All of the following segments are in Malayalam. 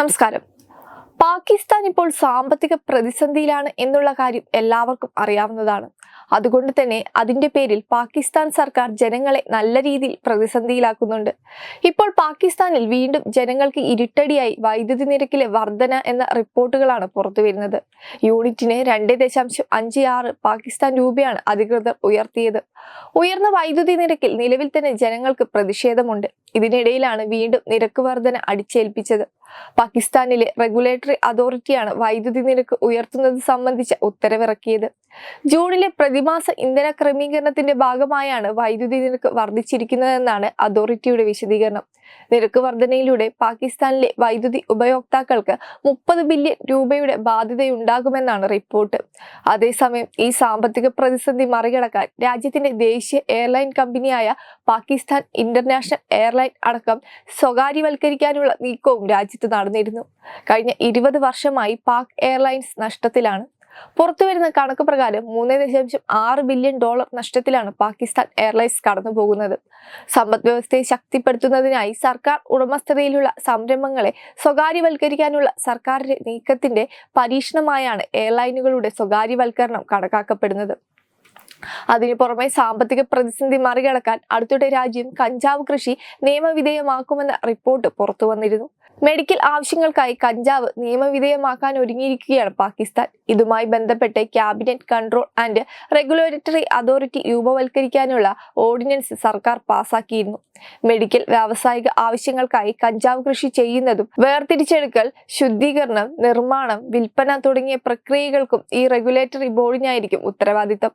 നമസ്കാരം. പാകിസ്ഥാൻ ഇപ്പോൾ സാമ്പത്തിക പ്രതിസന്ധിയിലാണ് എന്നുള്ള കാര്യം എല്ലാവർക്കും അറിയാവുന്നതാണ്. അതുകൊണ്ട് തന്നെ അതിന്റെ പേരിൽ പാകിസ്ഥാൻ സർക്കാർ ജനങ്ങളെ നല്ല രീതിയിൽ പ്രതിസന്ധിയിലാക്കുന്നുണ്ട്. ഇപ്പോൾ പാകിസ്ഥാനിൽ വീണ്ടും ജനങ്ങൾക്ക് ഇരുട്ടടിയായി വൈദ്യുതി നിരക്കിലെ വർധന എന്ന റിപ്പോർട്ടുകളാണ് പുറത്തു വരുന്നത്. യൂണിറ്റിന് രണ്ട് ദശാംശം അഞ്ച് ആറ് പാകിസ്ഥാൻ രൂപയാണ് അധികൃതർ ഉയർത്തിയത്. ഉയർന്ന വൈദ്യുതി നിരക്കിൽ നിലവിൽ തന്നെ ജനങ്ങൾക്ക് പ്രതിഷേധമുണ്ട്. ഇതിനിടയിലാണ് വീണ്ടും നിരക്ക് വർധന അടിച്ചേൽപ്പിച്ചത്. പാകിസ്ഥാനിലെ റെഗുലേറ്ററി അതോറിറ്റിയാണ് വൈദ്യുതി നിരക്ക് ഉയർത്തുന്നത് സംബന്ധിച്ച ഉത്തരവിറക്കിയത്. ജൂണിലെ പ്രതിമാസ ഇന്ധന ക്രമീകരണത്തിന്റെ ഭാഗമായാണ് വൈദ്യുതി നിരക്ക് വർദ്ധിച്ചിരിക്കുന്നതെന്നാണ് അതോറിറ്റിയുടെ വിശദീകരണം. നിരക്ക് വർധനയിലൂടെ പാകിസ്ഥാനിലെ വൈദ്യുതി ഉപയോക്താക്കൾക്ക് മുപ്പത് ബില്യൺ രൂപയുടെ ബാധ്യതയുണ്ടാകുമെന്നാണ് റിപ്പോർട്ട്. അതേസമയം ഈ സാമ്പത്തിക പ്രതിസന്ധി മറികടക്കാൻ രാജ്യത്തിന്റെ ദേശീയ എയർലൈൻ കമ്പനിയായ പാകിസ്ഥാൻ ഇന്റർനാഷണൽ എയർലൈൻ അടക്കം സ്വകാര്യവൽക്കരിക്കാനുള്ള നീക്കവും രാജ്യത്ത് നടന്നിരുന്നു. കഴിഞ്ഞ ഇരുപത് വർഷമായി പാക് എയർലൈൻസ് നഷ്ടത്തിലാണ്. പുറത്തുവരുന്ന കണക്ക് പ്രകാരം മൂന്ന് ദശാംശം ആറ് ബില്യൺ ഡോളർ നഷ്ടത്തിലാണ് പാകിസ്ഥാൻ എയർലൈൻസ് കടന്നു പോകുന്നത്. സമ്പദ് വ്യവസ്ഥയെ ശക്തിപ്പെടുത്തുന്നതിനായി സർക്കാർ ഉടമസ്ഥതയിലുള്ള സംരംഭങ്ങളെ സ്വകാര്യവൽക്കരിക്കാനുള്ള സർക്കാരിന്റെ നീക്കത്തിന്റെ പരീക്ഷണമായാണ് എയർലൈനുകളുടെ സ്വകാര്യവൽക്കരണം കണക്കാക്കപ്പെടുന്നത്. അതിനു പുറമെ സാമ്പത്തിക പ്രതിസന്ധി മറികടക്കാൻ അടുത്തിടെ രാജ്യം കഞ്ചാവ് കൃഷി നിയമവിധേയമാക്കുമെന്ന റിപ്പോർട്ട് പുറത്തു വന്നിരുന്നു. മെഡിക്കൽ ആവശ്യങ്ങൾക്കായി കഞ്ചാവ് നിയമവിധേയമാക്കാൻ ഒരുങ്ങിയിരിക്കുകയാണ് പാകിസ്ഥാൻ. ഇതുമായി ബന്ധപ്പെട്ട് cabinet control and regulatory authority രൂപവൽക്കരിക്കാനുള്ള ordinance സർക്കാർ പാസാക്കിയിരുന്നു. മെഡിക്കൽ വ്യാവസായിക ആവശ്യങ്ങൾക്കായി കഞ്ചാവ് കൃഷി ചെയ്യുന്നതും വേർതിരിച്ചെടുക്കൽ ശുദ്ധീകരണം നിർമ്മാണം വിൽപ്പന തുടങ്ങിയ പ്രക്രിയകൾക്കും ഈ റെഗുലേറ്ററി ബോർഡിനായിരിക്കും ഉത്തരവാദിത്തം.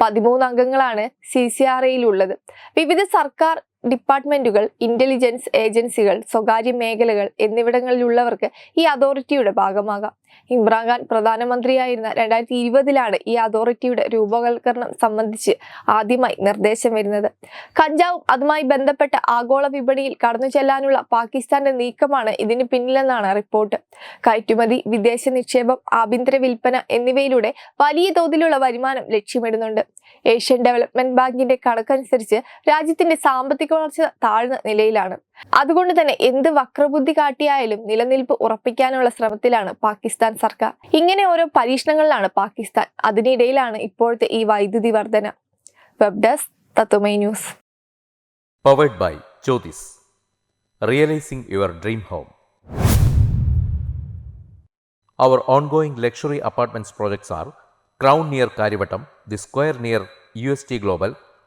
പതിമൂന്ന് അംഗങ്ങളാണ് സി സി ആർ ഉള്ളത് വിവിധ സർക്കാർ ഡിപ്പാർട്ട്മെന്റുകൾ ഇന്റലിജൻസ് ഏജൻസികൾ സ്വകാര്യ മേഖലകൾ എന്നിവിടങ്ങളിലുള്ളവർക്ക് ഈ അതോറിറ്റിയുടെ ഭാഗമാകാം. ഇമ്രാൻഖാൻ പ്രധാനമന്ത്രിയായിരുന്ന രണ്ടായിരത്തി ഇരുപതിലാണ് ഈ അതോറിറ്റിയുടെ രൂപവൽക്കരണം സംബന്ധിച്ച് ആദ്യമായി നിർദ്ദേശം വരുന്നത്. കഞ്ചാവും അതുമായി ബന്ധപ്പെട്ട ആഗോള വിപണിയിൽ കടന്നു ചെല്ലാനുള്ള പാകിസ്ഥാന്റെ നീക്കമാണ് ഇതിന് പിന്നിലെന്നാണ് റിപ്പോർട്ട്. കയറ്റുമതി വിദേശ നിക്ഷേപം ആഭ്യന്തര വിൽപ്പന എന്നിവയിലൂടെ വലിയ തോതിലുള്ള വരുമാനം ലക്ഷ്യമിടുന്നുണ്ട്. ഏഷ്യൻ ഡെവലപ്മെന്റ് ബാങ്കിന്റെ കണക്കനുസരിച്ച് രാജ്യത്തിന്റെ സാമ്പത്തിക വളർച്ച താഴ്ന്ന നിലയിലാണ്. അതുകൊണ്ട് തന്നെ എന്ത് വക്രബുദ്ധി കാട്ടിയായാലും നിലനിൽപ്പ് ഉറപ്പിക്കാനുള്ള ശ്രമത്തിലാണ് പാകിസ്ഥാൻ സർക്കാർ. ഇങ്ങനെ ഓരോ പരീക്ഷണങ്ങളിലാണ് പാകിസ്ഥാൻ. അതിനിടയിലാണ് ഇപ്പോഴത്തെ ഈ വൈദ്യുതി വർധന. Web desk Tatwamayi news powered by Jyothis realising your dream home Our ongoing luxury apartments projects are Crown near Karivattam, The Square near UST Global,